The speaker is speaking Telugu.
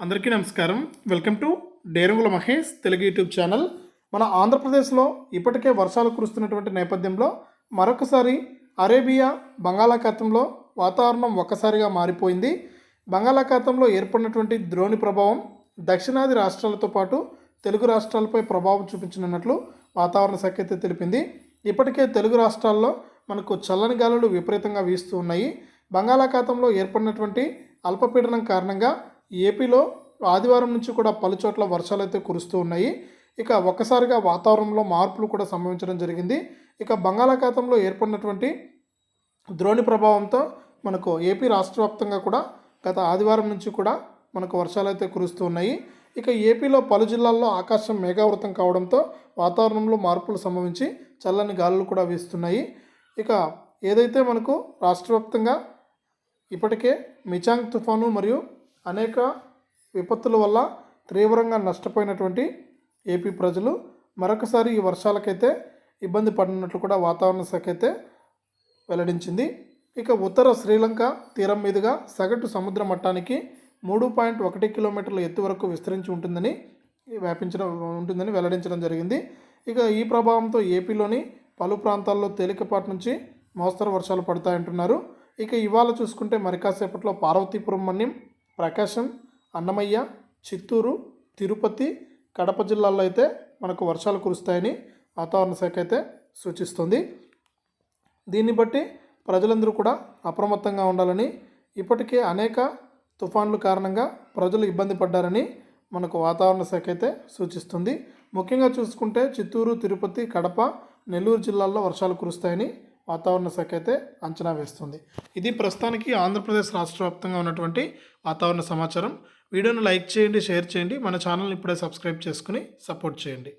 అందరికీ నమస్కారం. Welcome to Derangula Mahesh Telugu YouTube channel. మన ఆంధ్రప్రదేశ్లో ఇప్పటికే వర్షాలు కురుస్తున్నటువంటి నేపథ్యంలో మరొకసారి అరేబియా బంగాళాఖాతంలో వాతావరణం ఒక్కసారిగా మారిపోయింది. బంగాళాఖాతంలో ఏర్పడినటువంటి ద్రోణి ప్రభావం దక్షిణాది రాష్ట్రాలతో పాటు తెలుగు రాష్ట్రాలపై ప్రభావం చూపించనున్నట్లు వాతావరణ శాఖ అయితే తెలిపింది. ఇప్పటికే తెలుగు రాష్ట్రాల్లో మనకు చల్లని గాలులు విపరీతంగా వీస్తూ ఉన్నాయి. బంగాళాఖాతంలో ఏర్పడినటువంటి అల్పపీడనం కారణంగా ఏపీలో ఆదివారం నుంచి కూడా పలు చోట్ల వర్షాలు అయితే కురుస్తూ ఉన్నాయి. ఇక ఒక్కసారిగా వాతావరణంలో మార్పులు కూడా సంభవించడం జరిగింది. ఇక బంగాళాఖాతంలో ఏర్పడినటువంటి ద్రోణి ప్రభావంతో మనకు ఏపీ రాష్ట్ర వ్యాప్తంగా కూడా గత ఆదివారం నుంచి కూడా మనకు వర్షాలు అయితే కురుస్తూ ఉన్నాయి. ఇక ఏపీలో పలు జిల్లాల్లో ఆకాశం మేఘావృతం కావడంతో వాతావరణంలో మార్పులు సంభవించి చల్లని గాలులు కూడా వీస్తున్నాయి. ఇక ఏదైతే మనకు రాష్ట్ర వ్యాప్తంగా ఇప్పటికే మిచాంగ్ తుఫాను మరియు అనేక విపత్తుల వల్ల తీవ్రంగా నష్టపోయినటువంటి ఏపీ ప్రజలు మరొకసారి ఈ వర్షాలకైతే ఇబ్బంది పడినట్లు కూడా వాతావరణ శాఖ అయితే వెల్లడించింది. ఇక ఉత్తర శ్రీలంక తీరం మీదుగా సగటు సముద్ర మట్టానికి మూడు పాయింట్ ఒకటి కిలోమీటర్ల ఎత్తు వరకు విస్తరించి ఉంటుందని వ్యాపించడం ఉంటుందని వెల్లడించడం జరిగింది. ఇక ఈ ప్రభావంతో ఏపీలోని పలు ప్రాంతాల్లో తేలికపాటి నుంచి మోస్తరు వర్షాలు పడతాయంటున్నారు. ఇక ఇవాళ చూసుకుంటే మరి కాసేపట్లో పార్వతీపురం మన్యం ప్రకాశం అన్నమయ్య చిత్తూరు తిరుపతి కడప జిల్లాల్లో అయితే మనకు వర్షాలు కురుస్తాయని వాతావరణ శాఖ అయితే సూచిస్తుంది. దీన్ని బట్టి ప్రజలందరూ కూడా అప్రమత్తంగా ఉండాలని ఇప్పటికే అనేక తుఫాన్లు కారణంగా ప్రజలు ఇబ్బంది పడ్డారని మనకు వాతావరణ శాఖ అయితే సూచిస్తుంది. ముఖ్యంగా చూసుకుంటే చిత్తూరు తిరుపతి కడప నెల్లూరు జిల్లాల్లో వర్షాలు కురుస్తాయని వాతావరణ శాఖ అయితే అంచనా వేస్తుంది. ఇది ప్రస్తుతానికి ఆంధ్రప్రదేశ్ రాష్ట్ర వ్యాప్తంగా ఉన్నటువంటి వాతావరణ సమాచారం. వీడియోను లైక్ చేయండి షేర్ చేయండి. మన ఛానల్ని ఇప్పుడే సబ్స్క్రైబ్ చేసుకుని సపోర్ట్ చేయండి.